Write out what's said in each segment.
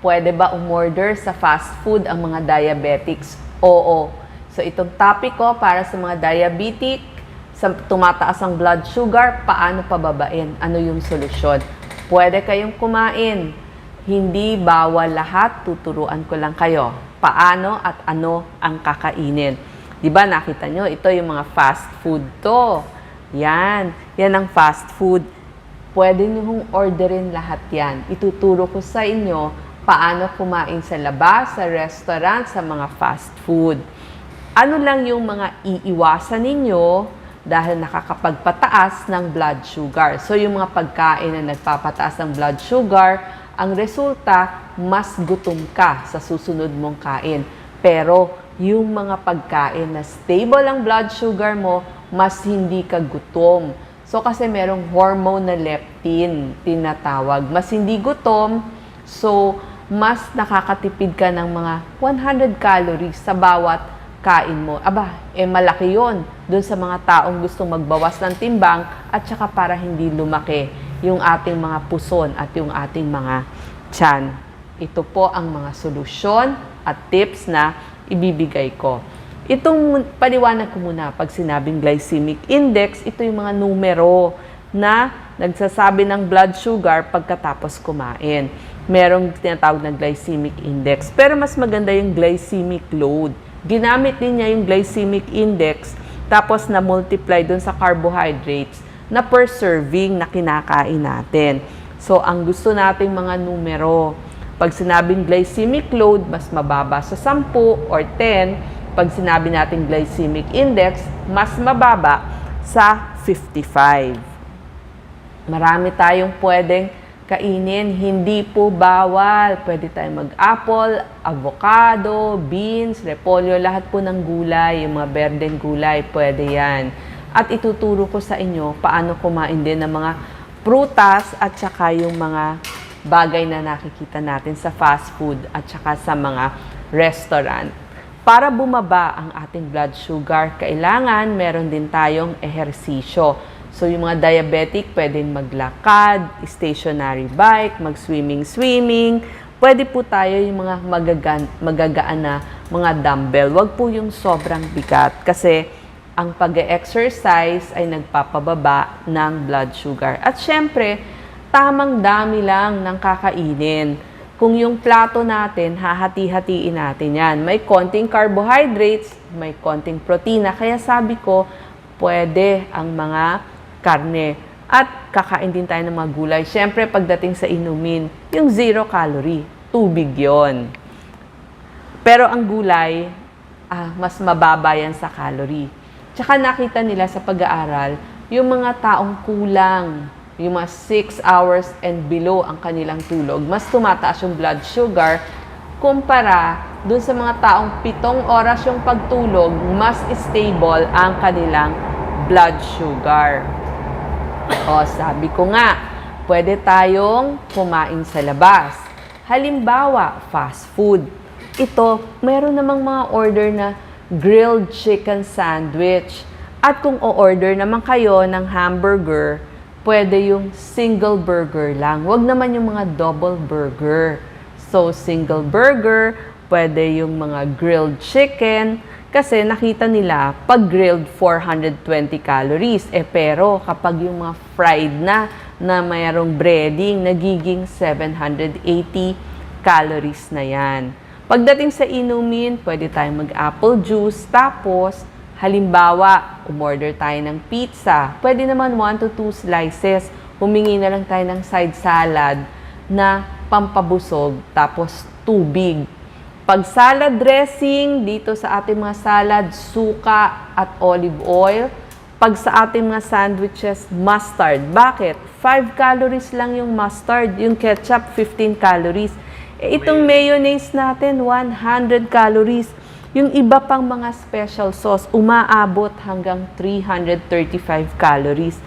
pwede ba umorder sa fast food ang mga diabetics? Oo. So itong topic ko para sa mga diabetic, sa tumataas ang blood sugar, paano pababain? Ano yung solusyon? Pwede kayong kumain. Hindi bawal lahat, tuturuan ko lang kayo. Paano at ano ang kakainin. Di ba nakita nyo, ito yung mga fast food to. Yan. Yan ang fast food. Pwede nyo orderin lahat yan. Ituturo ko sa inyo paano kumain sa labas, sa restaurant, sa mga fast food. Ano lang yung mga iiwasan ninyo dahil nakakapagpataas ng blood sugar. So yung mga pagkain na nagpapataas ng blood sugar, ang resulta, mas gutom ka sa susunod mong kain. Pero yung mga pagkain na stable ang blood sugar mo, mas hindi ka gutom. So kasi merong hormone na leptin, tinatawag. Mas hindi gutom, so mas nakakatipid ka ng mga 100 calories sa bawat kain mo. Aba, eh malaki yon dun sa mga taong gustong magbawas ng timbang at saka para hindi lumaki yung ating mga puson at yung ating mga tiyan. Ito po ang mga solusyon at tips na ibibigay ko. Itong paliwanag ko muna pag sinabing glycemic index, ito yung mga numero na nagsasabi ng blood sugar pagkatapos kumain. Merong tinatawag na glycemic index. Pero mas maganda yung glycemic load. Ginamit din niya yung glycemic index tapos na multiply dun sa carbohydrates na per serving na kinakain natin. So, ang gusto nating mga numero, pag sinabing glycemic load, mas mababa sa 10 or 10. Pag sinabi natin glycemic index, mas mababa sa 55. Marami tayong pwedeng kainin, hindi po bawal. Pwede tayong mag-apple, avocado, beans, repolyo, lahat po ng gulay, yung mga berdeng gulay, pwede yan. At ituturo ko sa inyo paano kumain din ng mga prutas at saka yung mga bagay na nakikita natin sa fast food at saka sa mga restaurant. Para bumaba ang ating blood sugar, kailangan meron din tayong ehersisyo. So yung mga diabetic, pwedeng maglakad, stationary bike, mag-swimming-swimming. Pwede po tayo yung mga magagaan, magagaan na mga dumbbell. Huwag po yung sobrang bigat kasi ang pag-exercise ay nagpapababa ng blood sugar. At syempre, tamang dami lang ng kakainin. Kung yung plato natin, hahati-hatiin natin yan. May konting carbohydrates, may konting protina. Kaya sabi ko, pwede ang mga karne. At kakain din tayo ng mga gulay. Siyempre, pagdating sa inumin, yung zero calorie, tubig yon. Pero ang gulay, ah, mas mababa yan sa calorie. Tsaka nakita nila sa pag-aaral, yung mga taong kulang, yung mga 6 hours and below ang kanilang tulog, mas tumataas yung blood sugar kumpara dun sa mga taong pitong oras yung pagtulog, mas stable ang kanilang blood sugar. O, sabi ko nga, pwede tayong kumain sa labas. Halimbawa, fast food. Ito, meron namang mga order na grilled chicken sandwich. At kung o-order naman kayo ng hamburger, pwede yung single burger lang. Huwag naman yung mga double burger. So, single burger, pwede yung mga grilled chicken, kasi nakita nila, pag grilled, 420 calories. Eh, pero kapag yung mga fried na, na mayroong breading, nagiging 780 calories na yan. Pagdating sa inumin, pwede tayong mag-apple juice. Tapos, halimbawa, umorder tayo ng pizza. Pwede naman 1 to 2 slices. Humingi na lang tayo ng side salad na pampabusog. Tapos, tubig. Pag salad dressing, dito sa ating mga salad, suka at olive oil. Pag sa ating mga sandwiches, mustard. Bakit? 5 calories lang yung mustard. Yung ketchup, 15 calories. Eh, itong mayonnaise natin, 100 calories. Yung iba pang mga special sauce, umaabot hanggang 335 calories.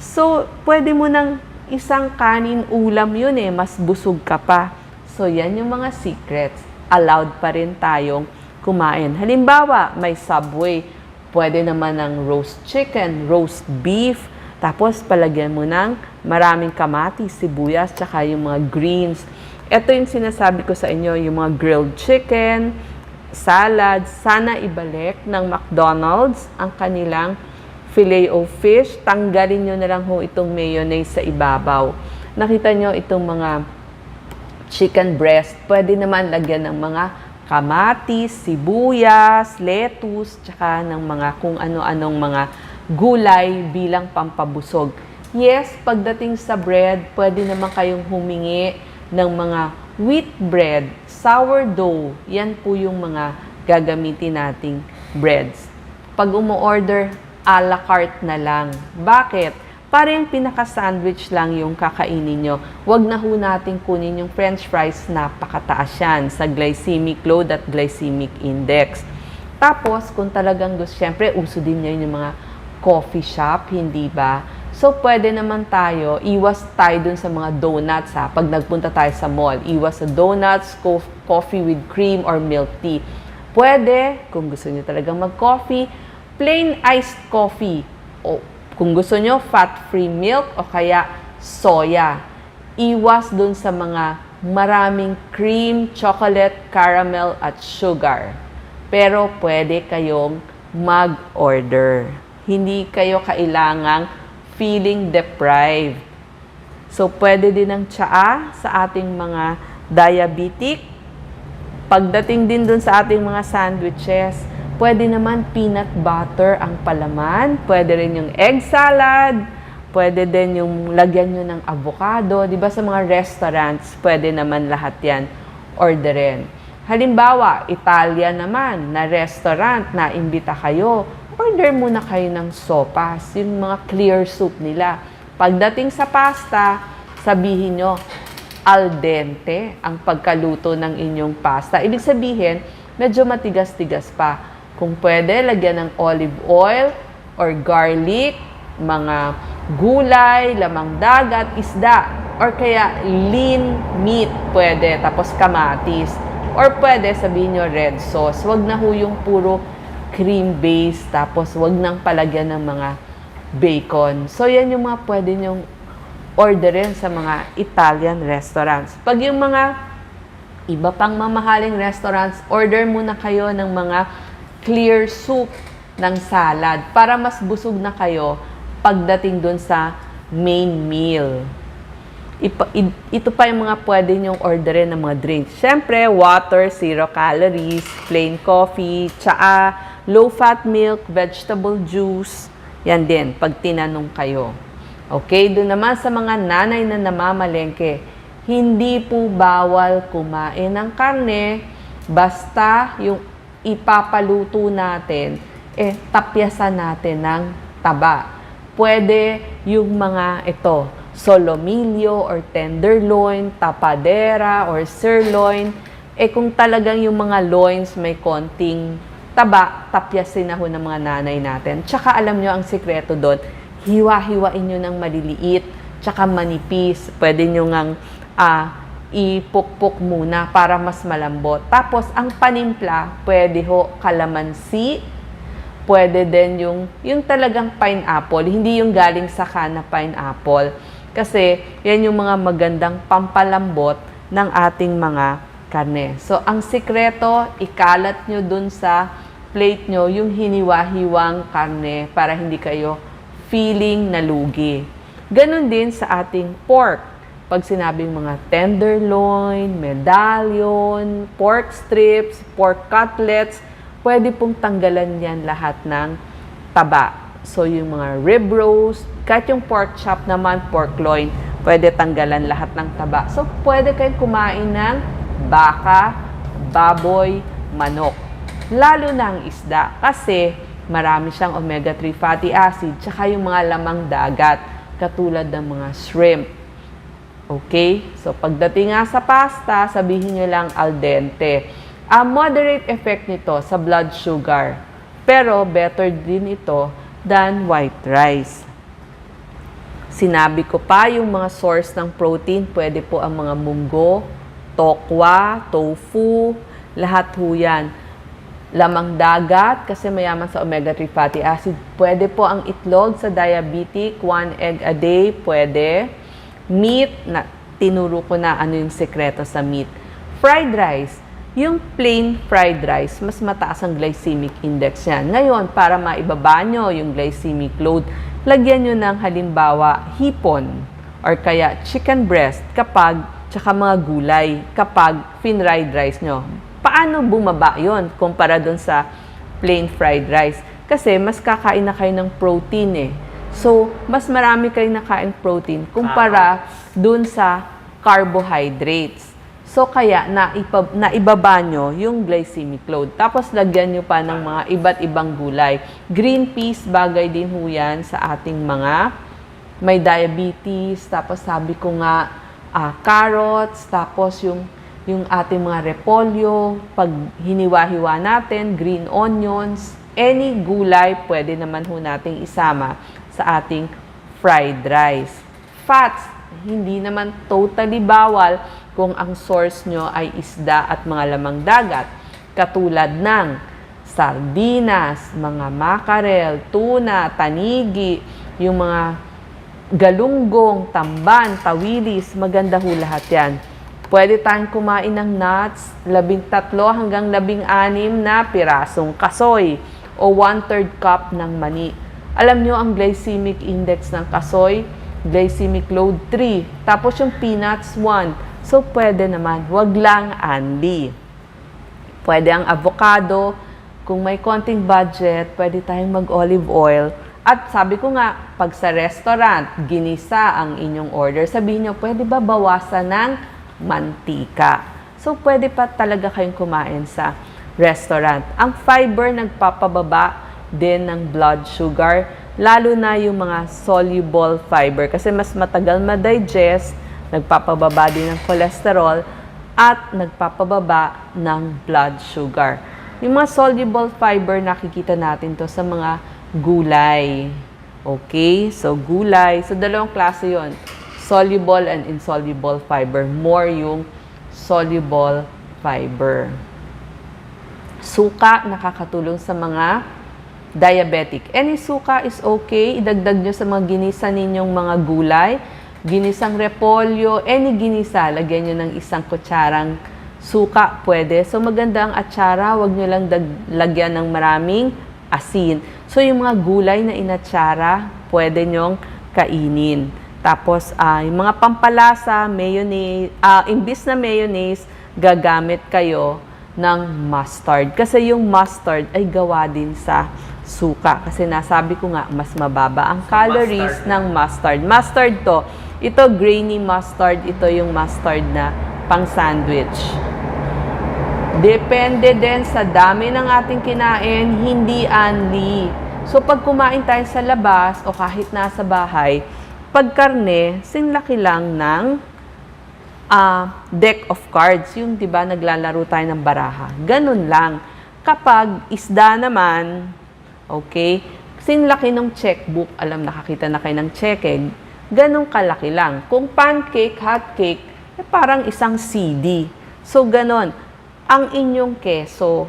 So, pwede mo ng isang kanin ulam yun eh, mas busog ka pa. So, yan yung mga secrets allowed pa rin tayong kumain. Halimbawa, may Subway, pwede naman ng roast chicken, roast beef, tapos palagyan mo ng maraming kamatis, sibuyas, tsaka yung mga greens. Ito yung sinasabi ko sa inyo, yung mga grilled chicken, salad, sana ibalik ng McDonald's ang kanilang filet o fish. Tanggalin nyo na lang ho itong mayonnaise sa ibabaw. Nakita nyo itong mga chicken breast, pwede naman lagyan ng mga kamatis, sibuyas, lettuce, tsaka ng mga kung ano-anong mga gulay bilang pampabusog. Yes, pagdating sa bread, pwede naman kayong humingi ng mga wheat bread, sourdough. Yan po yung mga gagamitin nating breads. Pag umu-order, a la carte na lang. Bakit? Para yung pinaka-sandwich lang yung kakainin nyo. Huwag na ho natin kunin yung french fries, napakataas yan sa glycemic load at glycemic index. Tapos, kung talagang gusto, syempre, uso din niya yung mga coffee shop, hindi ba? So, pwede naman tayo, iwas tayo dun sa mga donuts ha. Pag nagpunta tayo sa mall, iwas sa donuts, co- coffee with cream, or milk tea. Pwede, kung gusto niyo talagang mag-coffee, plain iced coffee. O kung gusto nyo, fat-free milk o kaya soya. Iwas dun sa mga maraming cream, chocolate, caramel at sugar. Pero pwede kayong mag-order. Hindi kayo kailangang feeling deprived. So, pwede din ng tsaa sa ating mga diabetic. Pagdating din dun sa ating mga sandwiches, pwede naman peanut butter ang palaman. Pwede rin yung egg salad. Pwede din yung lagyan nyo ng avocado. Di ba sa mga restaurants, pwede naman lahat yan orderin. Halimbawa, Italia naman na restaurant na imbita kayo, order muna kayo ng sopas, yung mga clear soup nila. Pagdating sa pasta, sabihin nyo, al dente ang pagkaluto ng inyong pasta. Ibig sabihin, medyo matigas-tigas pa. Kung pwede, lagyan ng olive oil or garlic, mga gulay, lamang dagat, isda, or kaya lean meat pwede, tapos kamatis. Or pwede, sabihin nyo red sauce. Huwag na ho yung puro cream base, tapos wag nang palagyan ng mga bacon. So, yan yung mga pwede nyong orderin sa mga Italian restaurants. Pag yung mga iba pang mamahaling restaurants, order muna kayo ng mga clear soup ng salad para mas busog na kayo pagdating dun sa main meal. Ipa, ito pa yung mga pwede nyong orderin ng mga drinks. Siyempre, water, zero calories, plain coffee, tsaa, low-fat milk, vegetable juice. Yan din, pag tinanong kayo. Okay, doon naman sa mga nanay na namamalengke, hindi po bawal kumain ng karne, basta yung ipapaluto natin, eh, tapyasan natin ng taba. Pwede yung mga ito, solomillo or tenderloin, tapadera or sirloin. Eh kung talagang yung mga loins may konting taba, tapyasin na ho ng mga nanay natin. Tsaka alam nyo ang sikreto doon, hiwa-hiwain nyo ng maliliit, tsaka manipis. Pwede nyo ngang ah, ipukpok muna para mas malambot. Tapos, ang panimpla, pwede ho kalamansi, pwede din yung, yung talagang pineapple, hindi yung galing sa kana pineapple. Kasi, yan yung mga magandang pampalambot ng ating mga karne. So, ang sikreto, ikalat nyo dun sa plate nyo yung hiniwa-hiwang karne para hindi kayo feeling nalugi. Ganon din sa ating pork. Pag sinabing mga tenderloin, medallion, pork strips, pork cutlets, pwede pong tanggalan yan lahat ng taba. So, yung mga rib roast, kahit yung pork chop naman, pork loin, pwede tanggalan lahat ng taba. So, pwede kayong kumain ng baka, baboy, manok. Lalo na ang isda kasi marami siyang omega-3 fatty acid tsaka yung mga lamang dagat katulad ng mga shrimp. Okay? So, pagdating nga sa pasta, sabihin nyo lang al dente. Ang moderate effect nito sa blood sugar. Pero, better din ito than white rice. Sinabi ko pa, yung mga source ng protein, pwede po ang mga munggo, tokwa, tofu, lahat ho yan. Lamang dagat, kasi mayaman sa omega-3 fatty acid. Pwede po ang itlog sa diabetic, one egg a day, pwede. Meat, na, tinuro ko na ano yung sekreto sa meat. Fried rice, yung plain fried rice, mas mataas ang glycemic index yan. Ngayon, para maibaba nyo yung glycemic load, lagyan nyo ng halimbawa hipon or kaya chicken breast kapag, tsaka mga gulay kapag fin-fried rice nyo. Paano bumaba yon kumpara dun sa plain fried rice? Kasi mas kakain na kayo ng protein eh. So, mas marami kayo nakain protein kumpara dun sa carbohydrates. So, kaya naipa, naibaba nyo yung glycemic load. Tapos, lagyan nyo pa ng mga iba't ibang gulay. Green peas, bagay din ho yan sa ating mga may diabetes. Tapos, sabi ko nga, ah, carrots. Tapos, yung, yung ating mga repolyo. Pag hiniwa-hiwa natin, green onions. Any gulay, pwede naman ho nating isama sa ating fried rice. Fats, hindi naman totally bawal kung ang source nyo ay isda at mga lamang dagat. Katulad ng sardinas, mga makarel, tuna, tanigi, yung mga galunggong, tamban, tawilis, maganda ho lahat yan. Pwede tayong kumain ng nuts, labing tatlo hanggang labing anim na pirasong kasoy o one-third cup ng mani. Alam nyo ang glycemic index ng kasoy, glycemic load 3, tapos yung peanuts 1. So, pwede naman, wag lang anli. Pwede ang avocado, kung may konting budget, pwede tayong mag-olive oil. At sabi ko nga, pag sa restaurant, ginisa ang inyong order, sabihin nyo, pwede ba bawasan ng mantika? So, pwede pa talaga kayong kumain sa restaurant. Ang fiber nagpapababa din ng blood sugar, lalo na yung mga soluble fiber kasi mas matagal ma-digest, nagpapababa din ng cholesterol at nagpapababa ng blood sugar. Yung mga soluble fiber, nakikita natin to sa mga gulay. Okay? So, gulay. So, dalawang klase yon Soluble and insoluble fiber. More yung soluble fiber. Suka, nakakatulong sa mga diabetic. Any suka is okay. Idagdag nyo sa mga ginisa ninyong mga gulay. Ginisang repolyo, any ginisa, lagyan nyo ng isang kutsarang suka, pwede. So maganda ang atsara, wag nyo lang dag- lagyan ng maraming asin. So yung mga gulay na inatsara, pwede nyong kainin. Tapos ah, yung mga pampalasa, mayonnaise, ah, imbis na mayonnaise, gagamit kayo ng mustard. Kasi yung mustard ay gawa din sa suka. Kasi nasabi ko nga, mas mababa ang calories mustard. ng mustard. Mustard to. Ito grainy mustard. Ito yung mustard na pang sandwich. Depende din sa dami ng ating kinain, hindi anli. So pag kumain tayo sa labas o kahit nasa bahay, pag karne, sinlaki lang ng ah, deck of cards. Yung 'di ba naglalaro tayo ng baraha. Ganun lang. Kapag isda naman, okay, sinlaki ng checkbook, alam nakakita na kayo ng cheque, ganun kalaki lang. Kung pancake, hot cake, eh, parang isang CD. So ganun. Ang inyong keso,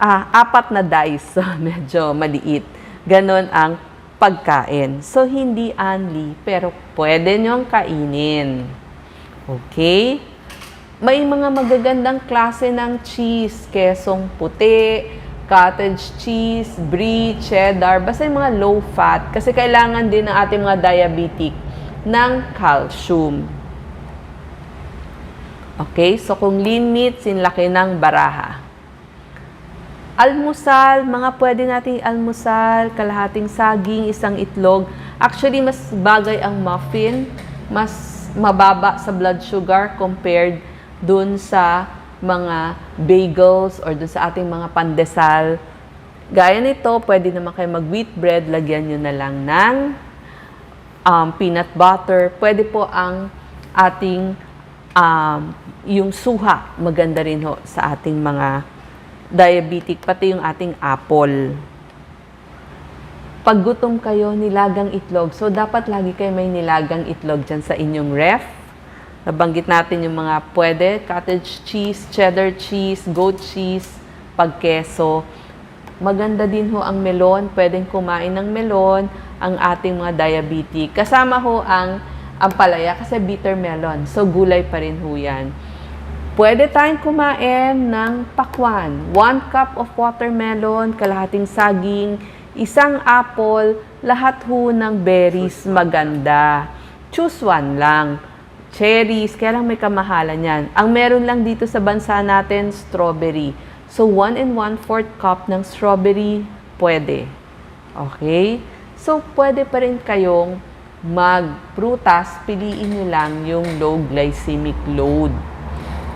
ah, apat na dice, medyo maliit. Ganon ang pagkain. So, hindi anli, pero pwede nyong kainin. Okay? May mga magagandang klase ng cheese, kesong puti, cottage cheese, brie, cheddar, basta yung mga low fat kasi kailangan din ng ating mga diabetic ng calcium. Okay? So, kung lean meat, sinlaki ng baraha. Almusal, mga pwede nating almusal, kalahating saging, isang itlog. Actually, mas bagay ang muffin, mas mababa sa blood sugar compared dun sa mga bagels or dun sa ating mga pandesal. Gaya nito, pwede naman kayo mag wheat bread, lagyan nyo na lang ng um, peanut butter. Pwede po ang ating um, yung suha, maganda rin ho sa ating mga diabetic, pati yung ating apple. Pag gutom kayo, nilagang itlog. So, dapat lagi kayo may nilagang itlog dyan sa inyong ref. Nabanggit natin yung mga pwede, cottage cheese, cheddar cheese, goat cheese, pagkeso. Maganda din ho ang melon. Pwedeng kumain ng melon ang ating mga diabetic. Kasama ho ang ang palaya kasi bitter melon. So, gulay pa rin ho yan. Pwede tayong kumain ng pakwan. One cup of watermelon, kalahating saging, isang apple, lahat ho ng berries maganda. Choose one lang. Cherries, kaya lang may kamahalan yan. Ang meron lang dito sa bansa natin, strawberry. So, 1 and 1 4 cup ng strawberry, pwede. Okay? So, pwede pa rin kayong magprutas, piliin nyo lang yung low glycemic load.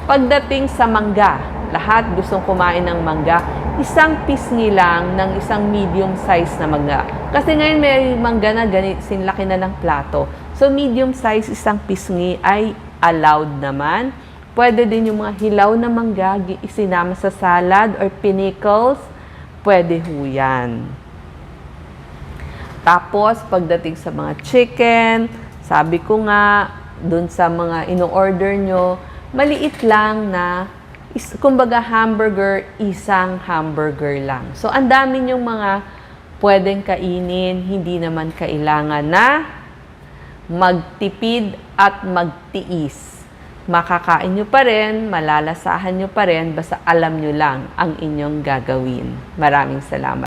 Pagdating sa mangga, lahat gustong kumain ng mangga, isang pisngi lang ng isang medium size na mangga. Kasi ngayon may mangga na ganit, sinlaki na ng plato. So medium size isang pisngi ay allowed naman. Pwede din yung mga hilaw na mangga, isinama sa salad or pickles, pwede ho yan. Tapos, pagdating sa mga chicken, sabi ko nga, dun sa mga ino-order nyo, maliit lang na, is, kumbaga hamburger, isang hamburger lang. So, ang dami yung mga pwedeng kainin, hindi naman kailangan na magtipid at magtiis. Makakain nyo pa rin, malalasahan nyo pa rin, basta alam nyo lang ang inyong gagawin. Maraming salamat.